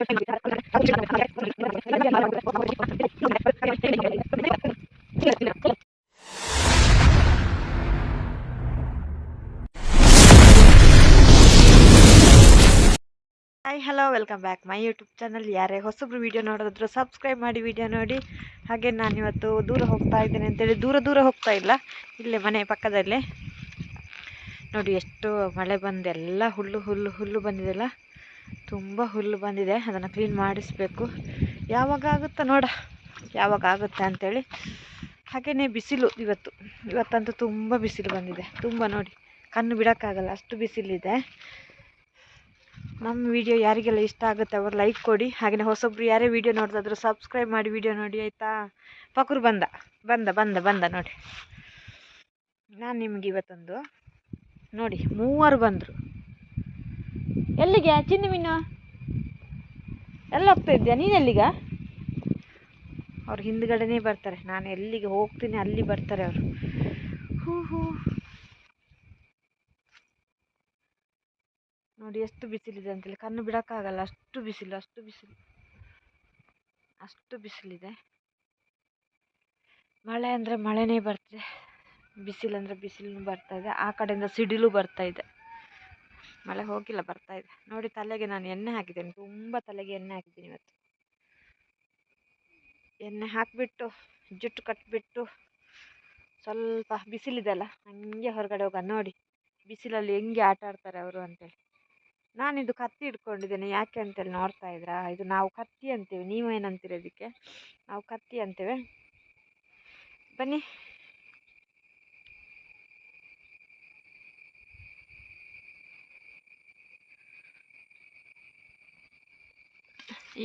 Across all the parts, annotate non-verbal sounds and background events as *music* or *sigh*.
Hi hello welcome back my YouTube channel ಯಾರೇ ಹೊಸಬ್ರು video ನೋಡೋದಾದ್ರು ಸಬ್ಸ್ಕ್ರೈಬ್ ಮಾಡಿ ವಿಡಿಯೋ ನೋಡಿ. ಹಾಗೆ ನಾನಿವತ್ತು ದೂರ ಹೋಗ್ತಾ ಇದ್ದೇನೆ ಅಂತೇಳಿ ದೂರ ದೂರ ಹೋಗ್ತಾ ಇಲ್ಲ. ಇಲ್ಲೇ ಮನೆ ಪಕ್ಕದಲ್ಲೇ. ನೋಡಿ, ಎಷ್ಟು ಮಳೆ ಬಂದೆಲ್ಲ ಹುಲ್ಲು ಹುಲ್ಲು ಹುಲ್ಲು ಬಂದಿದೆಲ್ಲ. ತುಂಬ ಹುಲ್ಲು ಬಂದಿದೆ, ಅದನ್ನು ಕ್ಲೀನ್ ಮಾಡಿಸ್ಬೇಕು. ಯಾವಾಗ ಆಗುತ್ತಾ ನೋಡ, ಯಾವಾಗ ಆಗುತ್ತೆ ಅಂತೇಳಿ. ಹಾಗೆಯೇ ಬಿಸಿಲು ಇವತ್ತು. ಇವತ್ತಂತೂ ತುಂಬ ಬಿಸಿಲು ಬಂದಿದೆ. ತುಂಬ ನೋಡಿ, ಕಣ್ಣು ಬಿಡೋಕ್ಕಾಗಲ್ಲ, ಅಷ್ಟು ಬಿಸಿಲಿದೆ. ನಮ್ಮ ವಿಡಿಯೋ ಯಾರಿಗೆಲ್ಲ ಇಷ್ಟ ಆಗುತ್ತೆ ಅವರು ಲೈಕ್ ಕೊಡಿ. ಹಾಗೆಯೇ ಹೊಸೊಬ್ರು ಯಾರೇ ವಿಡಿಯೋ ನೋಡಿದಾದ್ರು ಸಬ್ಸ್ಕ್ರೈಬ್ ಮಾಡಿ ವಿಡಿಯೋ ನೋಡಿ, ಆಯಿತಾ? ಪಕ್ರು ಬಂದ ಬಂದ ಬಂದ ಬಂದ ನೋಡಿ. ನಾನು ನಿಮ್ಗೆ ಇವತ್ತೊಂದು ನೋಡಿ, ಮೂವರು ಬಂದರು. ಎಲ್ಲಿಗೆ? ಚಿನ್ನು ಮೀನು. ಎಲ್ಲ ಹೋಗ್ತಾ ಇದ್ಯಾ ನೀನು ಎಲ್ಲಿಗ? ಅವ್ರು ಹಿಂದ್ಗಡೆನೇ ಬರ್ತಾರೆ. ನಾನು ಎಲ್ಲಿಗೆ ಹೋಗ್ತೀನಿ ಅಲ್ಲಿ ಬರ್ತಾರೆ ಅವರು. ಹೂ ಹೂ ನೋಡಿ, ಎಷ್ಟು ಬಿಸಿಲಿದೆ ಅಂತೇಳಿ ಕಣ್ಣು ಬಿಡೋಕ್ಕಾಗಲ್ಲ. ಅಷ್ಟು ಬಿಸಿಲು ಅಷ್ಟು ಬಿಸಿಲು. ಅಷ್ಟು ಬಿಸಿಲಿದೆ. ಮಳೆ ಅಂದರೆ ಮಳೆನೇ ಬರ್ತಿದೆ. ಬಿಸಿಲು ಅಂದರೆ ಬಿಸಿಲು ಬರ್ತಾ ಇದೆ. ಆ ಕಡೆಯಿಂದ ಸಿಡಿಲು ಬರ್ತಾ ಇದೆ. ಮಳೆ ಹೋಗಿಲ್ಲ ಬರ್ತಾ ಇದೆ. ನೋಡಿ ತಲೆಗೆ ನಾನು ಎಣ್ಣೆ ಹಾಕಿದ್ದೇನೆ. ತುಂಬ ತಲೆಗೆ ಎಣ್ಣೆ ಹಾಕಿದ್ದೀನಿ ಇವತ್ತು. ಎಣ್ಣೆ ಹಾಕಿಬಿಟ್ಟು, ಜುಟ್ಟು ಕಟ್ಟಿಬಿಟ್ಟು ಸ್ವಲ್ಪ ಬಿಸಿಲಿದೆಲ್ಲ ಹಂಗೆ ಹೊರಗಡೆ ಹೋಗ ನೋಡಿ, ಬಿಸಿಲಲ್ಲಿ ಹೆಂಗೆ ಆಟ ಆಡ್ತಾರೆ ಅವರು ಅಂತೇಳಿ. ನಾನಿದು ಕತ್ತಿ ಇಟ್ಕೊಂಡಿದ್ದೇನೆ ಯಾಕೆ ಅಂತೇಳಿ ನೋಡ್ತಾ ಇದ್ರಾ ಇದು ನಾವು ಕತ್ತಿ ಅಂತೇವೆ. ನೀವು ಏನಂತೀರ ಇದಕ್ಕೆ? ನಾವು ಕತ್ತಿ ಅಂತೇವೆ. ಬನ್ನಿ.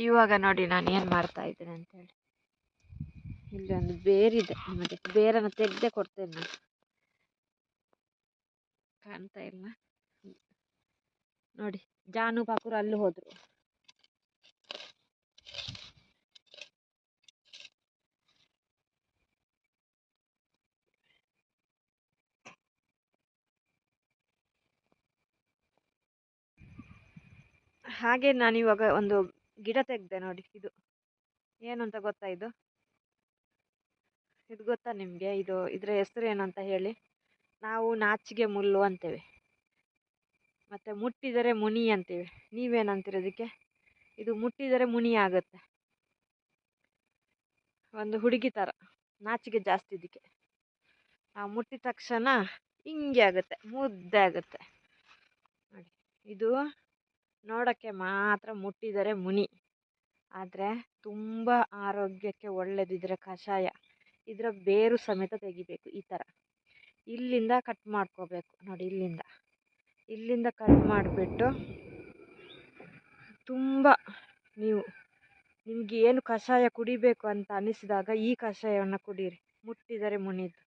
ಇವಾಗ ನೋಡಿ ನಾನು ಏನು ಮಾಡ್ತಾ ಇದ್ದೇನೆ ಅಂತೇಳಿ. ಇಲ್ಲಿ ಒಂದು ಬೇರಿದೆ ಮತ್ತೆ ಬೇರನ್ನು ತೆಗೆದೇ ಕೊಡ್ತೇನೆ ನಾನು. ಕಾಣ್ತಾ ಇಲ್ಲ. ನೋಡಿ, ಜಾನು ಪಾಕುರು ಅಲ್ಲಿ ಹೋದ್ರು. ಹಾಗೆ ನಾನು ಇವಾಗ ಒಂದು ಗಿಡ ತೆಗೆದೆ ನೋಡಿ, ಇದು ಏನು ಅಂತ ಗೊತ್ತಾ ಇದು? ಇದು ಗೊತ್ತಾ ನಿಮಗೆ? ಇದು ಇದರ ಹೆಸರು ಏನಂತ ಹೇಳಿ. ನಾವು ನಾಚಿಗೆ ಮುಳ್ಳು ಅಂತೇವೆ. ಮತ್ತು ಮುಟ್ಟಿದರೆ ಮುನಿ ಅಂತೇವೆ. ನೀವೇನಂತೀರ ಇದಕ್ಕೆ ಇದು ಮುಟ್ಟಿದರೆ ಮುನಿ ಆಗುತ್ತೆ. ಒಂದು ಹುಡುಗಿ ಥರ ನಾಚಿಗೆ ಜಾಸ್ತಿ ಇದಕ್ಕೆ. ಆ ಮುಟ್ಟಿದ ತಕ್ಷಣ ಹಿಂಗೆ ಆಗುತ್ತೆ, ಮುದ್ದೆ ಆಗುತ್ತೆ. ಇದು ನೋಡೋಕ್ಕೆ ಮಾತ್ರ ಮುಟ್ಟಿದರೆ ಮುನಿ. ಆದರೆ ತುಂಬ ಆರೋಗ್ಯಕ್ಕೆ ಒಳ್ಳೆಯದಿದ್ರೆ ಕಷಾಯ. ಇದರ ಬೇರು ಸಮೇತ ತೆಗಿಬೇಕು ಈ ಥರ ಇಲ್ಲಿಂದ ಕಟ್ ಮಾಡ್ಕೋಬೇಕು. ನೋಡಿ ಇಲ್ಲಿಂದ. ಇಲ್ಲಿಂದ ಕಟ್ ಮಾಡಿಬಿಟ್ಟು ತುಂಬ ನೀವು ನಿಮಗೆ ಏನು ಕಷಾಯ ಕುಡಿಬೇಕು ಅಂತ ಅನ್ನಿಸಿದಾಗ ಈ ಕಷಾಯವನ್ನು ಕುಡೀರಿ. ಮುಟ್ಟಿದರೆ ಮುನಿದು.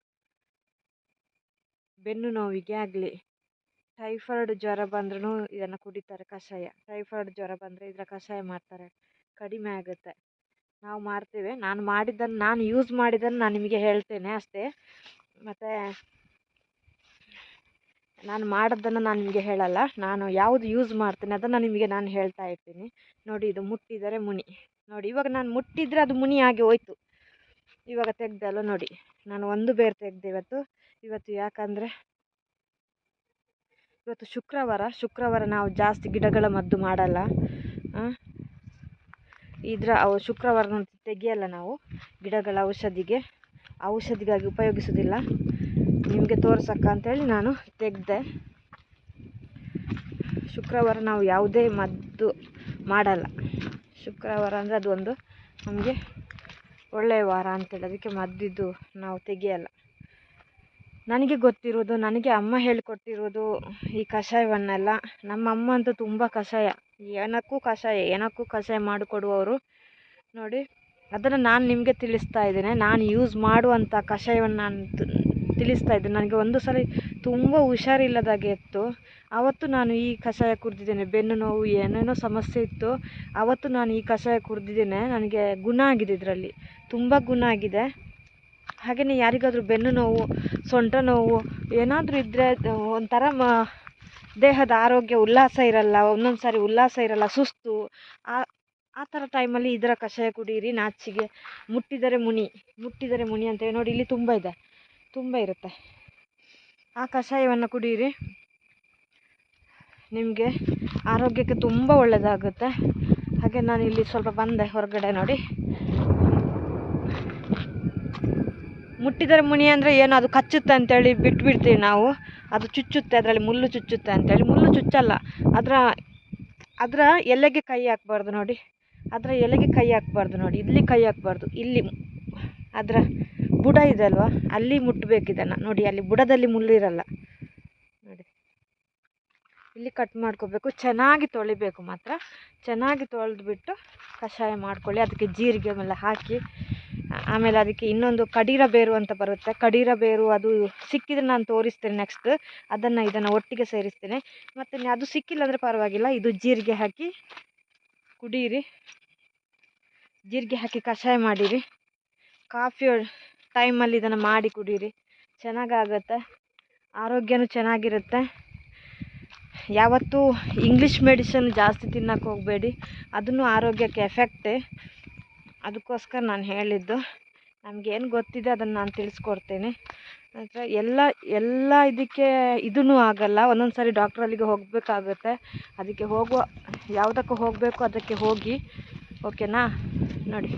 ಬೆನ್ನು ನೋವಿಗೆ ಆಗಲಿ. ಟೈಫಾಯ್ಡ್ ಜ್ವರ ಬಂದ್ರೂ ಇದನ್ನು ಕುಡಿತಾರೆ ಕಷಾಯ. ಟೈಫಾಯ್ಡ್ ಜ್ವರ ಬಂದರೆ ಇದರ ಕಷಾಯ ಮಾಡ್ತಾರೆ. ಕಡಿಮೆ ಆಗುತ್ತೆ. ನಾವು ಮಾಡ್ತೇವೆ. ನಾನು ಮಾಡಿದ್ದನ್ನು ನಾನು ಯೂಸ್ ಮಾಡಿದ್ದನ್ನು ನಾನು ನಿಮಗೆ ಹೇಳ್ತೇನೆ ಅಷ್ಟೇ. ಮತ್ತು ನಾನು ಮಾಡೋದನ್ನು ನಾನು ನಿಮಗೆ ಹೇಳಲ್ಲ. ನಾನು ಯಾವುದು ಯೂಸ್ ಮಾಡ್ತೇನೆ ಅದನ್ನು ನಿಮಗೆ ನಾನು ಹೇಳ್ತಾ ಇರ್ತೀನಿ. ನೋಡಿ, ಇದು ಮುಟ್ಟಿದರೆ ಮುನಿ. ನೋಡಿ, ಇವಾಗ ನಾನು ಮುಟ್ಟಿದರೆ ಅದು ಮುನಿ ಆಗಿ ಹೋಯ್ತು. ಇವಾಗ ತೆಗ್ದಲ್ಲ ನೋಡಿ. ನಾನು ಒಂದು ಬೇರು ತೆಗೆದೆ ಇವತ್ತು. ಇವತ್ತು ಯಾಕಂದರೆ ಇವತ್ತು ಶುಕ್ರವಾರ ಶುಕ್ರವಾರ ನಾವು ಜಾಸ್ತಿ ಗಿಡಗಳ ಮದ್ದು ಮಾಡಲ್ಲ. ಇದರ ಅವು ಶುಕ್ರವಾರ ತೆಗೆಯಲ್ಲ ನಾವು ಗಿಡಗಳ ಔಷಧಿಗೆ. ಔಷಧಿಗಾಗಿ ಉಪಯೋಗಿಸೋದಿಲ್ಲ. ನಿಮಗೆ ತೋರ್ಸಕ್ಕ ಅಂತೇಳಿ ನಾನು ತೆಗೆದೆ. ಶುಕ್ರವಾರ ನಾವು ಯಾವುದೇ ಮದ್ದು ಮಾಡಲ್ಲ. ಶುಕ್ರವಾರ ಅಂದರೆ ಅದು ಒಂದು ನಮಗೆ ಒಳ್ಳೆಯ ವಾರ ಅಂತೇಳಿ. ಅದಕ್ಕೆ ಮದ್ದಿದ್ದು ನಾವು ತೆಗಿಯಲ್ಲ. ನನಗೆ ಗೊತ್ತಿರೋದು, ನನಗೆ ಅಮ್ಮ ಹೇಳಿಕೊಟ್ಟಿರೋದು ಈ ಕಷಾಯವನ್ನೆಲ್ಲ. ನಮ್ಮ ಅಮ್ಮ ಅಂತೂ ತುಂಬ ಕಷಾಯ. ಏನಕ್ಕೂ ಕಷಾಯ ಏನಕ್ಕೂ ಕಷಾಯ ಮಾಡಿಕೊಡುವವರು. ನೋಡಿ, ಅದನ್ನು ನಾನು ನಿಮಗೆ ತಿಳಿಸ್ತಾ ಇದ್ದೇನೆ. ನಾನು ಯೂಸ್ ಮಾಡುವಂಥ ಕಷಾಯವನ್ನು ನಾನು ತಿಳಿಸ್ತಾ ಇದ್ದೇನೆ. ನನಗೆ ಒಂದು ಸಲ ತುಂಬ ಹುಷಾರಿಲ್ಲದಾಗೆ ಇತ್ತು. ಆವತ್ತು ನಾನು ಈ ಕಷಾಯ ಕುಡಿದಿದ್ದೇನೆ. ಬೆನ್ನು ನೋವು, ಏನೇನೋ ಸಮಸ್ಯೆ ಇತ್ತು. ಆವತ್ತು ನಾನು ಈ ಕಷಾಯ ಕುಡಿದಿದ್ದೇನೆ. ನನಗೆ ಗುಣ ಆಗಿದೆ ಇದರಲ್ಲಿ. ತುಂಬ ಗುಣ ಆಗಿದೆ. ಹಾಗೆಯೇ ಯಾರಿಗಾದರೂ ಬೆನ್ನು ನೋವು, ಸೊಂಟ ನೋವು, ಏನಾದರೂ ಇದ್ದರೆ ಒಂಥರ ಮ, ದೇಹದ ಆರೋಗ್ಯ ಉಲ್ಲಾಸ ಇರಲ್ಲ, ಒಂದೊಂದು ಸಾರಿ ಉಲ್ಲಾಸ ಇರಲ್ಲ, ಸುಸ್ತು. ಆ ಆ ಥರ ಟೈಮಲ್ಲಿ ಇದರ ಕಷಾಯ ಕುಡೀರಿ, ನಾಚಿಗೆ ಮುಟ್ಟಿದರೆ ಮುನಿ ಮುಟ್ಟಿದರೆ ಮುನಿ ಅಂತೇಳಿ ನೋಡಿ ಇಲ್ಲಿ ತುಂಬ ಇದೆ, ತುಂಬ ಇರುತ್ತೆ. ಆ ಕಷಾಯವನ್ನು ಕುಡೀರಿ. ನಿಮಗೆ ಆರೋಗ್ಯಕ್ಕೆ ತುಂಬ ಒಳ್ಳೆಯದಾಗುತ್ತೆ ಹಾಗೆ ನಾನು ಇಲ್ಲಿ ಸ್ವಲ್ಪ ಬಂದೆ, ಹೊರಗಡೆ ನೋಡಿ. ಮುಟ್ಟಿದರೆ ಮುನಿ ಅಂದರೆ ಏನು ಅದು ಕಚ್ಚುತ್ತೆ ಅಂತೇಳಿ ಬಿಟ್ಬಿಡ್ತೀವಿ ನಾವು. ಅದು ಚುಚ್ಚುತ್ತೆ, ಅದರಲ್ಲಿ ಮುಳ್ಳು ಚುಚ್ಚುತ್ತೆ ಅಂತೇಳಿ. ಮುಳ್ಳು ಚುಚ್ಚಲ್ಲ. ಅದರ ಅದರ ಎಲೆಗೆ ಕೈ ಹಾಕ್ಬಾರ್ದು ನೋಡಿ. ಅದರ ಎಲೆಗೆ ಕೈ ಹಾಕ್ಬಾರ್ದು ನೋಡಿ. ಇಲ್ಲಿ ಕೈ ಹಾಕ್ಬಾರ್ದು. ಇಲ್ಲಿ ಅದರ ಬುಡ ಇದೆ ಅಲ್ವಾ? ಅಲ್ಲಿ ಮುಟ್ಟಬೇಕು ಇದನ್ನು ನೋಡಿ. ಅಲ್ಲಿ ಬುಡದಲ್ಲಿ ಮುಳ್ಳು ಇರಲ್ಲ. ನೋಡಿ. ಇಲ್ಲಿ ಕಟ್ ಮಾಡ್ಕೋಬೇಕು. ಚೆನ್ನಾಗಿ ತೊಳಿಬೇಕು ಮಾತ್ರ. ಚೆನ್ನಾಗಿ ತೊಳೆದ್ಬಿಟ್ಟು ಕಷಾಯ ಮಾಡ್ಕೊಳ್ಳಿ. ಅದಕ್ಕೆ ಜೀರಿಗೆ ಎಲ್ಲ ಹಾಕಿ ಆಮೇಲೆ ಅದಕ್ಕೆ ಇನ್ನೊಂದು ಕಡೀರ ಬೇರು ಅಂತ ಬರುತ್ತೆ. ಕಡೀರ ಬೇರು ಅದು ಸಿಕ್ಕಿದ್ರೆ ನಾನು ತೋರಿಸ್ತೇನೆ ನೆಕ್ಸ್ಟ್ ಅದನ್ನು ಇದನ್ನು ಒಟ್ಟಿಗೆ ಸೇರಿಸ್ತೇನೆ. ಮತ್ತು ಅದು ಸಿಕ್ಕಿಲ್ಲ ಅಂದರೆ ಪರವಾಗಿಲ್ಲ. ಇದು ಜೀರಿಗೆ ಹಾಕಿ ಕುಡೀರಿ. ಜೀರಿಗೆ ಹಾಕಿ ಕಷಾಯ ಮಾಡಿರಿ. ಕಾಫಿ ಟೈಮಲ್ಲಿ ಇದನ್ನು ಮಾಡಿ ಕುಡೀರಿ. ಚೆನ್ನಾಗಾಗತ್ತೆ. ಆರೋಗ್ಯನೂ ಚೆನ್ನಾಗಿರುತ್ತೆ. ಯಾವತ್ತೂ ಇಂಗ್ಲೀಷ್ ಮೆಡಿಸನ್ ಜಾಸ್ತಿ ತಿನ್ನಕ್ಕೆ ಹೋಗಬೇಡಿ. ಅದನ್ನು ಆರೋಗ್ಯಕ್ಕೆ ಎಫೆಕ್ಟೇ ಅದಕ್ಕೋಸ್ಕರ ನಾನು ಹೇಳಿದ್ದು ನಮಗೇನು ಗೊತ್ತಿದೆ ಅದನ್ನು ನಾನು ತಿಳಿಸ್ಕೊಡ್ತೇನೆ. ನಂತರ ಎಲ್ಲ ಎಲ್ಲ ಇದಕ್ಕೆ ಇದೂ ಆಗೋಲ್ಲ ಒಂದೊಂದು ಸಾರಿ ಡಾಕ್ಟ್ರಲ್ಲಿಗೆ ಹೋಗಬೇಕಾಗುತ್ತೆ. ಅದಕ್ಕೆ ಹೋಗುವ, ಯಾವುದಕ್ಕೆ ಹೋಗಬೇಕು, ಅದಕ್ಕೆ ಹೋಗಿ, ಓಕೆನಾ? ನೋಡಿ,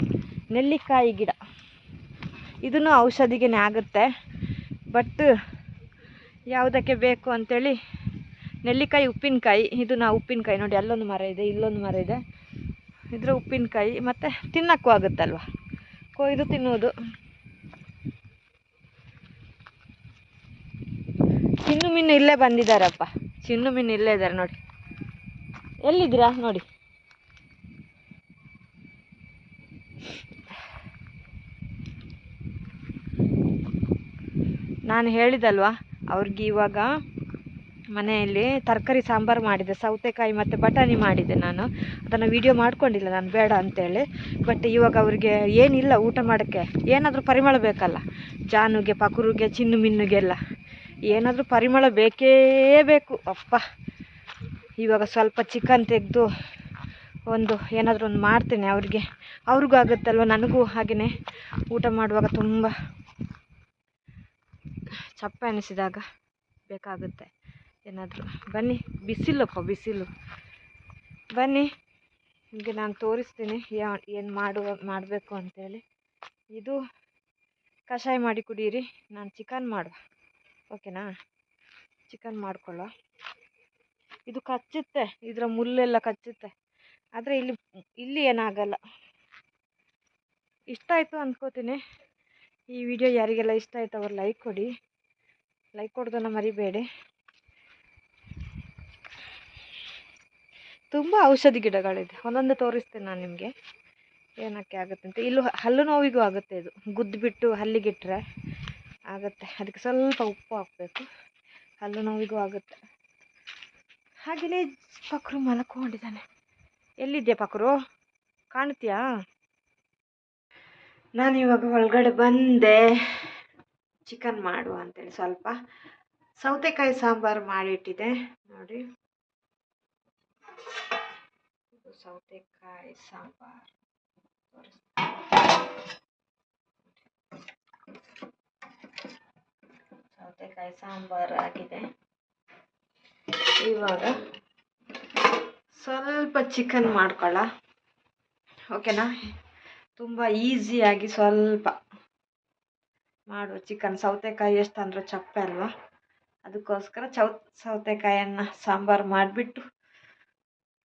ನೆಲ್ಲಿಕಾಯಿ ಗಿಡ. ಇದೂ ಔಷಧಿಗೆ ಆಗುತ್ತೆ. ಬಟ್ ಯಾವುದಕ್ಕೆ ಬೇಕು ಅಂಥೇಳಿ ನೆಲ್ಲಿಕಾಯಿ, ಉಪ್ಪಿನಕಾಯಿ ಇದು ನಾ ಉಪ್ಪಿನಕಾಯಿ ನೋಡಿ, ಅಲ್ಲೊಂದು ಮರ ಇದೆ, ಇಲ್ಲೊಂದು ಮರ ಇದೆ. ಇದರ ಉಪ್ಪಿನಕಾಯಿ ಮತ್ತು ತಿನ್ನೋಕ್ಕೂ ಆಗುತ್ತಲ್ವ? ಕೊಯ್ದು ತಿನ್ನೋದು ಚಿನ್ನು ಮೀನು ಇಲ್ಲೇ ಬಂದಿದ್ದಾರಪ್ಪ ಚಿನ್ನು ಮೀನು ಇಲ್ಲೇ ಇದ್ದಾರೆ ನೋಡಿ. ಎಲ್ಲಿದ್ದೀರಾ? ನೋಡಿ. ನಾನು ಹೇಳಿದಲ್ವಾ, ಅವ್ರಿಗೆ ಇವಾಗ ಮನೆಯಲ್ಲಿ ತರಕಾರಿ, ಸಾಂಬಾರು ಮಾಡಿದೆ, ಸೌತೆಕಾಯಿ ಮತ್ತು ಬಟಾಣಿ ಮಾಡಿದೆ ನಾನು. ಅದನ್ನು ವೀಡಿಯೋ ಮಾಡ್ಕೊಂಡಿಲ್ಲ ನಾನು, ಬೇಡ ಅಂತೇಳಿ. ಬಟ್ ಇವಾಗ ಅವರಿಗೆ ಏನಿಲ್ಲ ಊಟ ಮಾಡೋಕ್ಕೆ. ಏನಾದರೂ ಪರಿಮಳ ಬೇಕಲ್ಲ. ಜಾನುಗೆ, ಪಕುರುಗೆ, ಚಿನ್ನು ಮಿನ್ನುಗೆಲ್ಲ ಏನಾದರೂ ಪರಿಮಳ ಬೇಕೇ ಬೇಕು. ಅಪ್ಪ. ಇವಾಗ ಸ್ವಲ್ಪ ಚಿಕನ್ ತೆಗೆದು ಒಂದು ಏನಾದರೂ ಒಂದು ಮಾಡ್ತೇನೆ ಅವ್ರಿಗೆ. ಅವ್ರಿಗೂ ಆಗುತ್ತಲ್ವ? ನನಗೂ ಹಾಗೆಯೇ ಊಟ ಮಾಡುವಾಗ ತುಂಬ ಚಪ್ಪ ಎನಿಸಿದಾಗ ಬೇಕಾಗುತ್ತೆ. ಏನಾದರೂ. ಬನ್ನಿ, ಬಿಸಿಲಪ್ಪ, ಬಿಸಿಲು. ಬನ್ನಿ, ನಿಮಗೆ ನಾನು ತೋರಿಸ್ತೀನಿ ಏನು ಮಾಡುವ, ಮಾಡಬೇಕು ಅಂತೇಳಿ. ಇದು ಕಷಾಯ ಮಾಡಿ ಕುಡೀರಿ, ನಾನು ಚಿಕನ್ ಮಾಡುವ. ಓಕೆನಾ? ಚಿಕನ್ ಮಾಡ್ಕೊಳ್ಳೋ. ಇದು ಕಚ್ಚುತ್ತೆ, ಇದರ ಮುಲ್ಲೆಲ್ಲ ಕಚ್ಚುತ್ತೆ. ಆದರೆ ಇಲ್ಲಿ ಇಲ್ಲಿ ಏನಾಗಲ್ಲ. ಇಷ್ಟ ಆಯಿತು ಅಂದ್ಕೋತೀನಿ ಈ ವಿಡಿಯೋ ಯಾರಿಗೆಲ್ಲ ಇಷ್ಟ ಆಯಿತು ಅವ್ರು ಲೈಕ್ ಕೊಡಿ. ಲೈಕ್ ಕೊಡೋದನ್ನು ಮರಿಬೇಡಿ. ತುಂಬ ಔಷಧಿ ಗಿಡಗಳಿದೆ. ಒಂದೊಂದು ತೋರಿಸ್ತೇನೆ ನಾನು ನಿಮಗೆ. ಏನಕ್ಕೆ ಆಗುತ್ತೆ ಅಂತ. ಇಲ್ಲೂ ಹಲ್ಲು ನೋವಿಗೂ ಆಗುತ್ತೆ ಇದು. ಗುದ್ದುಬಿಟ್ಟು ಹಲ್ಲಿಗಿಟ್ರೆ ಆಗುತ್ತೆ. ಅದಕ್ಕೆ ಸ್ವಲ್ಪ ಉಪ್ಪು ಹಾಕಬೇಕು. ಹಲ್ಲು ನೋವಿಗೂ ಆಗುತ್ತೆ. ಹಾಗೆಯೇ ಪಕ್ರು ಮಲ್ಕೊಂಡಿದ್ದಾನೆ. ಎಲ್ಲಿದ್ಯಾ ಪಕ್ರು? ಕಾಣ್ತೀಯಾ? ನಾನು ಇವಾಗ ಒಳಗಡೆ ಬಂದೆ. ಚಿಕನ್ ಮಾಡುವ ಅಂತೇಳಿ ಸ್ವಲ್ಪ. ಸೌತೆಕಾಯಿ ಸಾಂಬಾರು ಮಾಡಿಟ್ಟಿದೆ ನೋಡಿ. ಸೌತೆಕಾಯಿ ಸಾಂಬಾರು ಸೌತೆಕಾಯಿ ಸಾಂಬಾರು ಆಗಿದೆ. ಇವಾಗ ಸ್ವಲ್ಪ ಚಿಕನ್ ಮಾಡ್ಕೊಳ್ಳ ಓಕೆನಾ ತುಂಬ ಈಸಿಯಾಗಿ ಸ್ವಲ್ಪ ಮಾಡುವ ಚಿಕನ್ ಸೌತೆಕಾಯಿ ಎಷ್ಟು ಅಂದ್ರೆ ಚಪ್ಪೆ ಅಲ್ವಾ? ಅದಕ್ಕೋಸ್ಕರ ಚೌ ಸೌತೆಕಾಯಿಯನ್ನು ಸಾಂಬಾರು ಮಾಡಿಬಿಟ್ಟು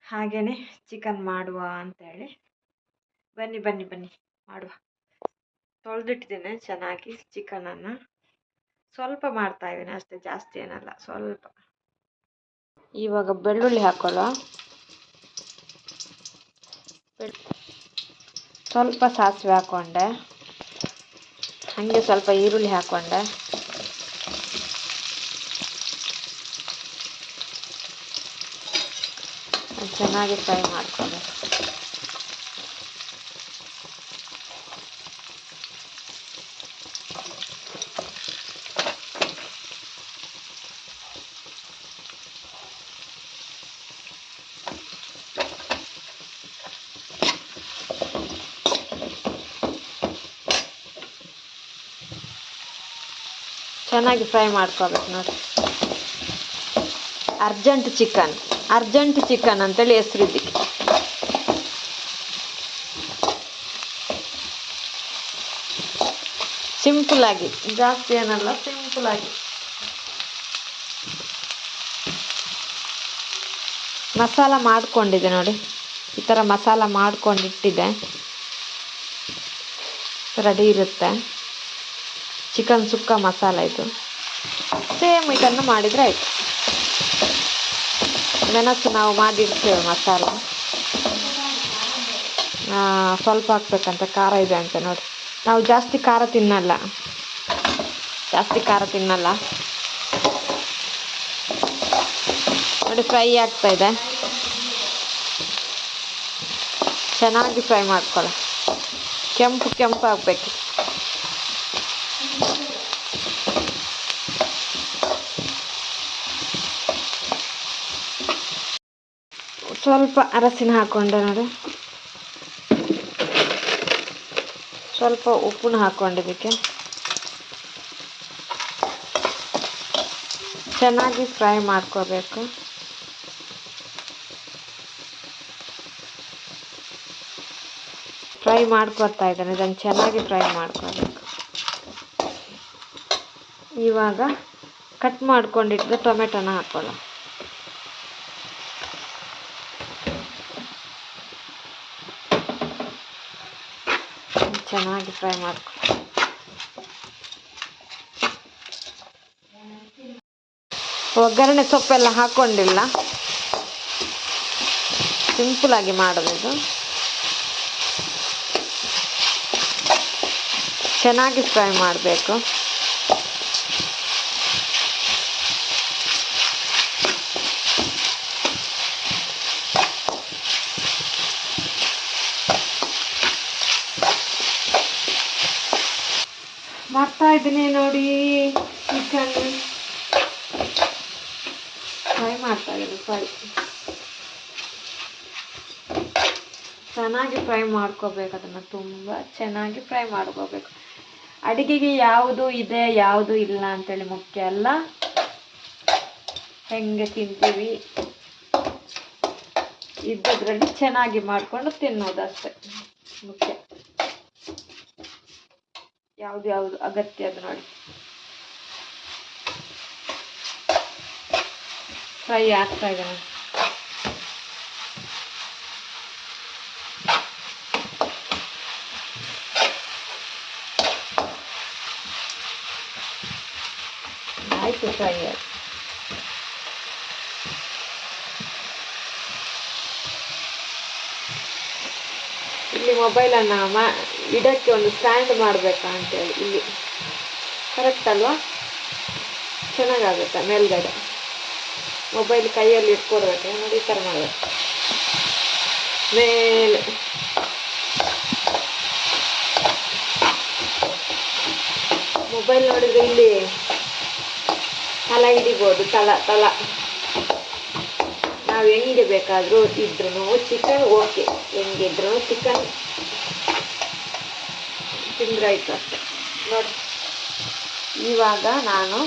ಹಾಗೆಯೇ ಚಿಕನ್ ಮಾಡುವ ಅಂತೇಳಿ. ಬನ್ನಿ ಬನ್ನಿ ಬನ್ನಿ, ಮಾಡುವ. ತೊಳೆದಿಟ್ಟಿದ್ದೇನೆ ಚೆನ್ನಾಗಿ ಚಿಕನನ್ನು ಸ್ವಲ್ಪ ಮಾಡ್ತಾ ಇದ್ದೀನಿ ಅಷ್ಟೇ, ಜಾಸ್ತಿ ಏನಲ್ಲ, ಸ್ವಲ್ಪ. ಇವಾಗ ಬೆಳ್ಳುಳ್ಳಿ ಹಾಕೋಲ್ಲ ಸ್ವಲ್ಪ ಸಾಸಿವೆ ಹಾಕ್ಕೊಂಡೆ ಹಾಗೆ ಸ್ವಲ್ಪ ಈರುಳ್ಳಿ ಹಾಕ್ಕೊಂಡೆ ಚೆನ್ನಾಗಿ ಫ್ರೈ ಮಾಡ್ಕೋಬೇಕು ಚೆನ್ನಾಗಿ ಫ್ರೈ ಮಾಡ್ಕೋಬೇಕು ನೋಡಿ. Urgent chicken. ಅರ್ಜೆಂಟ್ ಚಿಕನ್ ಅಂತೇಳಿ ಹೆಸರು ಇದಕ್ಕೆ ಸಿಂಪಲ್ ಆಗಿ. ಜಾಸ್ತಿ ಏನಲ್ಲ ಸಿಂಪಲ್ ಆಗಿ. ಮಸಾಲ ಮಾಡ್ಕೊಂಡಿದೆ ನೋಡಿ. ಈ ಥರ ಮಸಾಲ ಮಾಡ್ಕೊಂಡಿಟ್ಟಿದ್ದೆ. ರೆಡಿ ಇರುತ್ತೆ. ಚಿಕನ್ ಸುಕ್ಕ ಮಸಾಲ ಇದು. ಸೇಮ್ ಇದನ್ನು ಮಾಡಿದರೆ ಆಯಿತು. ಮೆಣಸು ನಾವು ಮಾಡಿರ್ತೇವೆ ಮಸಾಲ. ಸ್ವಲ್ಪ ಹಾಕ್ಬೇಕಂತ ಖಾರ ಇದೆ ಅಂತ ನೋಡಿ. ನಾವು ಜಾಸ್ತಿ ಖಾರ ತಿನ್ನಲ್ಲ. ಜಾಸ್ತಿ ಖಾರ ತಿನ್ನಲ್ಲ. ನೋಡಿ ಫ್ರೈ ಆಗ್ತಾ ಇದೆ. ಚೆನ್ನಾಗಿ ಫ್ರೈ ಮಾಡ್ಕೊಳ್ಳ. ಕೆಂಪು ಕೆಂಪು ಆಗಬೇಕು. ಸ್ವಲ್ಪ ಅರಸಿನ ಹಾಕೊಂಡೆ ನೋಡಿ. ಸ್ವಲ್ಪ ಉಪ್ಪನ್ನ ಹಾಕ್ಕೊಂಡಿದ್ದಕ್ಕೆ ಚೆನ್ನಾಗಿ ಫ್ರೈ ಮಾಡ್ಕೋಬೇಕು. ಫ್ರೈ ಮಾಡ್ಕೊತಾ ಇದ್ದಾನೆ, ಇದನ್ನು ಚೆನ್ನಾಗಿ ಫ್ರೈ ಮಾಡ್ಕೋಬೇಕು. ಇವಾಗ ಕಟ್ ಮಾಡ್ಕೊಂಡಿಟ್ಟು ಟೊಮೆಟೊನ ಹಾಕೊಳ್ಳ ಚೆನ್ನಾಗಿ ಫ್ರೈ ಮಾಡ್ಕೊ. ಒಗ್ಗರಣೆ ಸೊಪ್ಪೆಲ್ಲ ಹಾಕ್ಕೊಂಡಿಲ್ಲ ಸಿಂಪಲಾಗಿ ಮಾಡೋದಿದು ಚೆನ್ನಾಗಿ ಫ್ರೈ ಮಾಡಬೇಕು. ಇದ್ದೀನಿ ನೋಡಿ ಚಿಕನ್ ಫ್ರೈ ಮಾಡ್ತಾ ಇದ್ದೀನಿ ಫ್ರೈ ಚೆನ್ನಾಗಿ ಫ್ರೈ ಮಾಡ್ಕೋಬೇಕು ಅದನ್ನು, ತುಂಬ ಚೆನ್ನಾಗಿ ಫ್ರೈ ಮಾಡ್ಕೋಬೇಕು. ಅಡಿಗೆಗೆ ಯಾವುದು ಇದೆ, ಯಾವುದು ಇಲ್ಲ ಅಂತೇಳಿ ಮುಖ್ಯ ಅಲ್ಲ? ಹೆಂಗೆ ತಿಂತೀವಿ? ಇದ್ದದ್ರಲ್ಲಿ ಚೆನ್ನಾಗಿ ಮಾಡಿಕೊಂಡು ತಿನ್ನೋದು ಅಷ್ಟೇ ಮುಖ್ಯ. ಯಾವ್ದು ಯಾವುದು ಅಗತ್ಯ ಅದು ನೋಡಿ. ಫ್ರೈ ಆಗ್ತಾ ಇದೆ ನೋಡಿ. ಆಯ್ತು ಫ್ರೈ ಆಯ್ತು. ಇಲ್ಲಿ ಮೊಬೈಲನ್ನು ಮಾ ಇಡಕ್ಕೆ ಒಂದು ಸ್ಟ್ಯಾಂಡ್ ಮಾಡಬೇಕಾ ಅಂತೇಳಿ. ಇಲ್ಲಿ. ಕರೆಕ್ಟ್ ಅಲ್ವಾ? ಚೆನ್ನಾಗಾಗುತ್ತೆ ಮೇಲ್ಗಡೆ. ಮೊಬೈಲ್ ಕೈಯಲ್ಲಿ ಇಟ್ಕೊಡ್ಬೇಕು. ನೋಡಿ, ಈ ಥರ ಮಾಡಬೇಕು. ಮೇಲೆ. ಮೊಬೈಲ್ ನೋಡಿದ್ರೆ ಇಲ್ಲಿ ತಲ ಹಿಡಿಬೋದು. ತಲ ತಲ. ನಾವು ಹೆಂಗೆ ಬೇಕಾದರೂ ಇದ್ರೂ ಚಿಕನ್ ಓಕೆ ಹೆಂಗಿದ್ರು ಚಿಕನ್ ತಿಂದ್ರೆ ಆಯಿತು ಅಷ್ಟೆ. ನೋಡಿ, ಇವಾಗ ನಾನು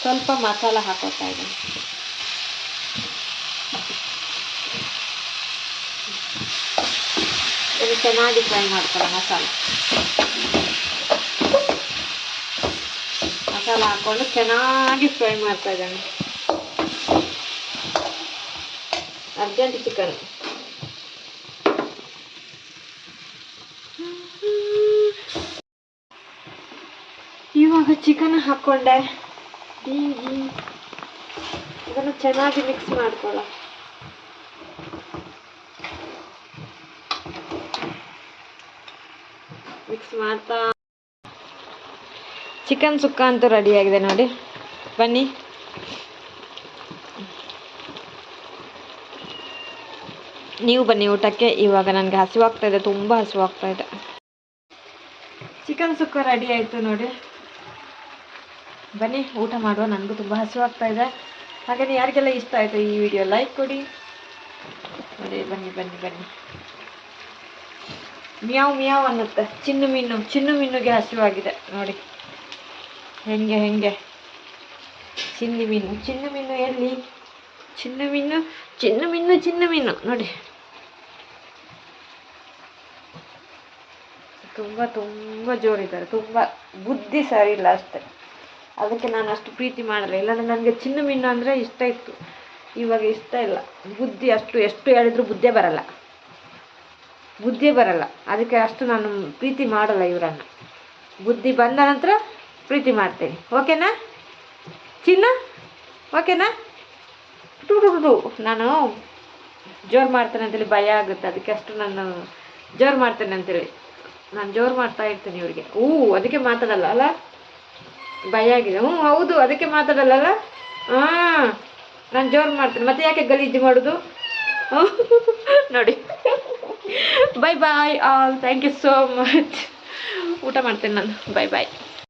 ಸ್ವಲ್ಪ ಮಸಾಲ ಹಾಕೋತಾ ಇದ್ದೀನಿ. ಇದು ಚೆನ್ನಾಗಿ ಫ್ರೈ ಮಾಡ್ಕೊಳ್ಳೋ ಮಸಾಲ. ಮಸಾಲ ಹಾಕ್ಕೊಂಡು ಚೆನ್ನಾಗಿ ಫ್ರೈ ಮಾಡ್ತಾ ಇದ್ದಾನೆ. Urgent chicken. ಹಾಕ್ಕೊಂಡೆ ಬೀಗಿ ಇದನ್ನು ಚೆನ್ನಾಗಿ ಮಿಕ್ಸ್ ಮಾಡ್ಕೊಳ್ಳ ಮಿಕ್ಸ್ ಮಾಡ್ತಾ. ಚಿಕನ್ ಸುಕ್ಕ ಅಂತೂ ರೆಡಿ ಆಗಿದೆ ನೋಡಿ. ಬನ್ನಿ. ನೀವು ಬನ್ನಿ ಊಟಕ್ಕೆ. ಇವಾಗ ನನಗೆ ಹಸಿವಾಗ್ತಾ ಇದೆ, ತುಂಬ ಹಸಿವಾಗ್ತಾ ಇದೆ. ಚಿಕನ್ ಸುಕ್ಕ ರೆಡಿ ಆಯಿತು ನೋಡಿ. ಬನ್ನಿ, ಊಟ ಮಾಡುವ. ನನಗೂ ತುಂಬ ಹಸಿವಾಗ್ತಾ ಇದೆ. ಹಾಗೆಯೇ ಯಾರಿಗೆಲ್ಲ ಇಷ್ಟ ಆಯಿತು ಈ ವಿಡಿಯೋ ಲೈಕ್ ಕೊಡಿ. ನೋಡಿ ಬನ್ನಿ ಬನ್ನಿ ಬನ್ನಿ. ಮಿಯಾವ್ ಮಿಯಾವ್ ಅನ್ನುತ್ತೆ. ಚಿನ್ನು ಮೀನು, ಚಿನ್ನು ಮೀನುಗೆ ಹಸಿವಾಗಿದೆ. ನೋಡಿ. ಹೆಂಗೆ ಹೆಂಗೆ. ಚಿನ್ನಿ ಮೀನು, ಚಿನ್ನು ಮೀನು ಎಲ್ಲಿ? ಚಿನ್ನು ಮೀನು ಚಿನ್ನು ಮೀನು ಚಿನ್ನು ಮೀನು. ನೋಡಿ. ತುಂಬ ತುಂಬ ಜೋರಿದ್ದಾರೆ. ತುಂಬ ಬುದ್ಧಿ ಸರಿ ಇಲ್ಲ ಅಷ್ಟೇ. ಅದಕ್ಕೆ ನಾನು ಅಷ್ಟು ಪ್ರೀತಿ ಮಾಡಲ್ಲ. ಇಲ್ಲಾಂದರೆ ನನಗೆ ಚಿನ್ನ ಮಿನ್ನು ಅಂದರೆ ಇಷ್ಟ ಇತ್ತು. ಇವಾಗ ಇಷ್ಟ ಇಲ್ಲ. ಬುದ್ಧಿ ಅಷ್ಟು, ಎಷ್ಟು ಹೇಳಿದ್ರು ಬುದ್ಧಿ ಬರಲ್ಲ. ಬುದ್ಧಿ ಬರಲ್ಲ. ಅದಕ್ಕೆ ಅಷ್ಟು ನಾನು ಪ್ರೀತಿ ಮಾಡಲ್ಲ ಇವರನ್ನು. ಬುದ್ಧಿ ಬಂದ ನಂತರ ಪ್ರೀತಿ ಮಾಡ್ತೇನೆ. ಓಕೆನಾ? ಚಿನ್ನ? ಓಕೆನಾ? ಟು. ನಾನು ಜೋರು ಮಾಡ್ತೇನೆ ಅಂತೇಳಿ ಭಯ ಆಗುತ್ತೆ. ಅದಕ್ಕೆ ಅಷ್ಟು ನಾನು ಜೋರು ಮಾಡ್ತೇನೆ ಅಂತೇಳಿ. ನಾನು ಜೋರು ಮಾಡ್ತಾ ಇರ್ತೇನೆ ಇವರಿಗೆ. ಹ್ಞೂ ಅದಕ್ಕೆ ಮಾತಾಡಲ್ಲ, ಅಲ್ಲ? ಭಯ ಆಗಿದೆ. ಹ್ಞೂ ಹೌದು, ಅದಕ್ಕೆ ಮಾತಾಡಲ್ಲ ಅಲ್ಲ ಹಾಂ ನಾನು ಜೋರು ಮಾಡ್ತೀನಿ. ಮತ್ತೆ ಯಾಕೆ ಗಲೀಜು ಮಾಡೋದು. *laughs* ನೋಡಿ. Bye bye all thank you so much ಊಟ ಮಾಡ್ತೇನೆ ನಾನು. Bye bye